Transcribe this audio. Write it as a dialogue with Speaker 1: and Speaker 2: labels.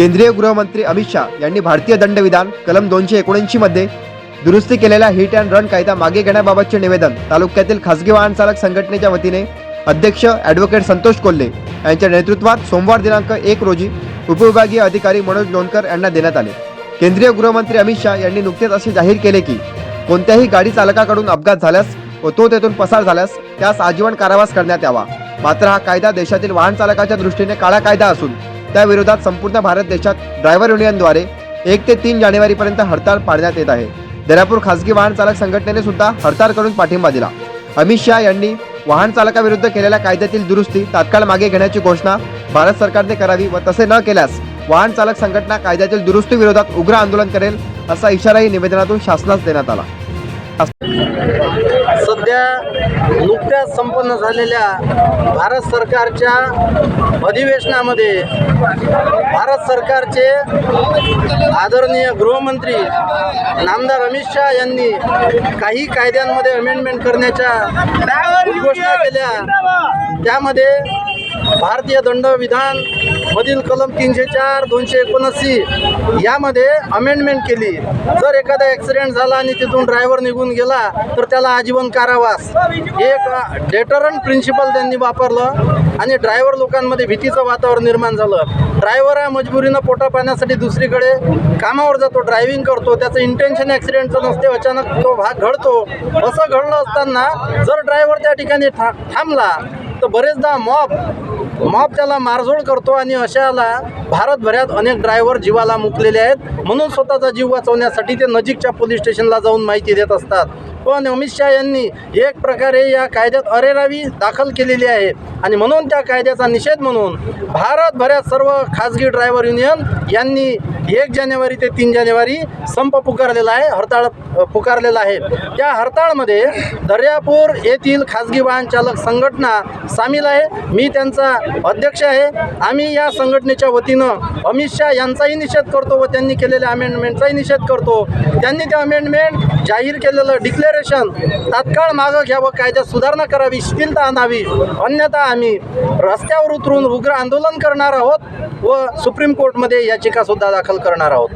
Speaker 1: केंद्रीय गृहमंत्री अमित शाह यांनी भारतीय दंडविधान कलम दोनशे एकोणऐंशी मध्ये दुरुस्ती केलेला हिट अँड रन कायदा मागे घेण्याबाबतचे निवेदन तालुक्यातील खासगी वाहन चालक संघटनेच्या वतीने अध्यक्ष ॲडव्होकेट संतोष कोल्हे यांच्या नेतृत्वात सोमवार दिनांक एक रोजी उपविभागीय अधिकारी मनोज लोणकर यांना देण्यात आले. केंद्रीय गृहमंत्री अमित शाह यांनी नुकतेच असे जाहीर केले की कोणत्याही गाडी चालकाकडून अपघात झाल्यास व तो तेथून पसार झाल्यास त्यास आजीवन कारावास करण्यात यावा. मात्र हा कायदा देशातील वाहन चालकाच्या दृष्टीने काळा कायदा असून त्याविरोधात संपूर्ण भारत देशात ड्रायव्हर युनियनद्वारे एक ते तीन जानेवारीपर्यंत हडताळ पाडण्यात येत आहे. दर्यापूर खासगी वाहन चालक संघटनेने सुद्धा हडताळ करून पाठिंबा दिला. अमित शहा यांनी वाहन चालकाविरुद्ध केलेल्या कायद्यातील दुरुस्ती तात्काळ मागे घेण्याची घोषणा भारत सरकारने करावी व तसे न केल्यास वाहन चालक संघटना कायद्यातील दुरुस्ती विरोधात उग्र आंदोलन करेल असा इशाराही निवेदनातून शासनास देण्यात आला.
Speaker 2: झालेल्या भारत सरकारच्या अधिवेशनामध्ये भारत सरकारचे आदरणीय गृहमंत्री नामदार अमित शहा यांनी काही कायद्यांमध्ये अमेंडमेंट करण्याच्या घोषणा केल्या. त्यामध्ये भारतीय दंडविधान मधील कलम तीनशे चार दोनशे एकोणऐंशी यामध्ये अमेंडमेंट केली. जर एखादा ॲक्सिडेंट झाला आणि तिथून ड्रायव्हर निघून गेला तर त्याला आजीवन कारावास. एक डेटरंट प्रिन्सिपल त्यांनी वापरलं आणि ड्रायव्हर लोकांमध्ये भीतीचं वातावरण निर्माण झालं. ड्रायव्हर हा मजबुरीनं पोटा पाण्यासाठी दुसरीकडे कामावर जातो ड्रायव्हिंग करतो. त्याचं इंटेन्शन ॲक्सिडेंटचं नसते अचानक तो भाग घडतो. असं घडलं असताना जर ड्रायव्हर त्या ठिकाणी था थांबला तर बरेचदा मॉब मॉब त्याला मारझोड करतो आणि अशाला भारतभरात अनेक ड्रायव्हर जीवाला मुकलेले आहेत. म्हणून स्वतःचा जीव वाचवण्यासाठी ते नजीकच्या पोलीस स्टेशनला जाऊन माहिती देत असतात. हो, पण अमित शहा यांनी एक प्रकारे या कायद्यात अरेरावी दाखल केलेली आहे. आणि म्हणून त्या कायद्याचा निषेध म्हणून भारतभरात सर्व खाजगी ड्रायव्हर युनियन यांनी एक जानेवारी ते तीन जानेवारी संप पुकारलेला आहे हरताळ पुकारलेला आहे. त्या हरताळमध्ये दर्यापूर येथील खाजगी वाहन चालक संघटना सामील आहे. मी त्यांचा अध्यक्ष आहे. आम्ही या संघटनेच्या वतीनं अमित शहा यांचाही निषेध करतो व त्यांनी केलेल्या अमेंडमेंटचाही निषेध करतो. त्यांनी ते अमेंडमेंट जाहीर केलेलं फेडरेशन तात्काळ मागं घ्यावं कायद्यात सुधारणा करावी शिथिलता आणावी. अन्यथा आम्ही रस्त्यावर उतरून उग्र आंदोलन करणार आहोत व सुप्रीम कोर्टमध्ये याचिकासुद्धा दाखल करणार आहोत.